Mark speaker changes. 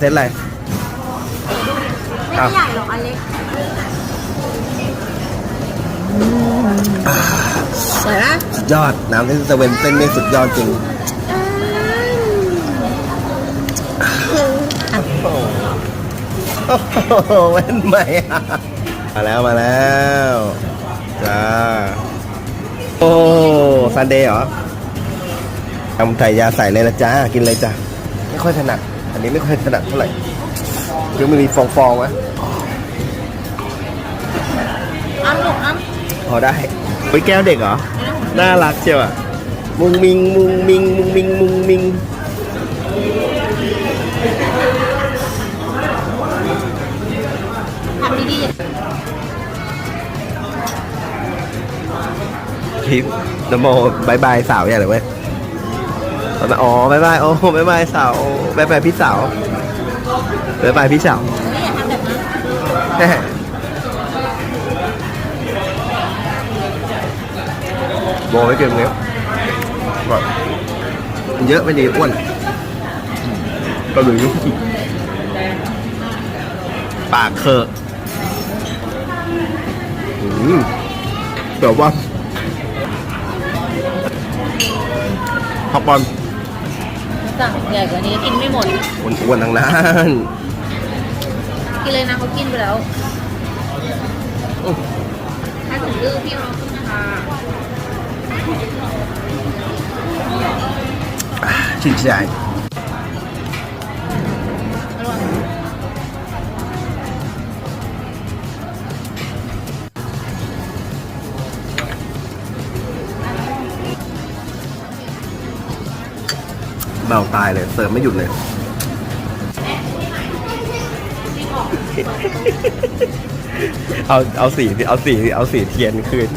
Speaker 1: เซตอะไร
Speaker 2: ไม่ใหญ่หรอกอันเล็กสวยนะ
Speaker 1: สุดยอด น้ำเส้นสเวนเส้นนี่สุดยอดจริงโอ้โหเว้นใหม่อะมาแล้วมาแล้วจ้าโอ้ซันเดย์เหรอทำไทยยาใส่เลยนะจ้า กินเลยจ้า ไม่ค่อยถนัด อันนี้ไม่ค่อยถนัดเท่าไหร่คือมันมีฟองๆวะ
Speaker 2: อ้ำลูกอ้ำ
Speaker 1: พอได้ไปแก้วเด็กเหรอ น่ารักเชียวอะ มุงมิงมุงมิงมุงมิงมุงมิง
Speaker 2: ทำดีๆอย่า
Speaker 1: คลิปนโมบายบายสาวอย่างไรเว้ย อ๋อบายบายโอ้บายบายสาวบายบายพี่สาวบายบายพี่สาว
Speaker 2: ไม่อย่าทำแบบนั้น
Speaker 1: แฮ่โบไม่เกินเนี้ยมันเยอะไม่ดีอ้วนก็เลยยุ่งปากเคอะแบบว่าพักบอล
Speaker 2: สั่งใหญ่กว่านี้กินไม่หมด
Speaker 1: อ้วนๆทั้งนั้น
Speaker 2: กินเลยนะเขากินไปแล้ว ถ้าถึงดื้อพี่เอาขึ้นนะคะ
Speaker 1: ชื่นใจ เบาตายเลย เสิร์ฟไม่หยุดเลย เอาเอาสีสิเอาสีสิเอาสีเทียนคืน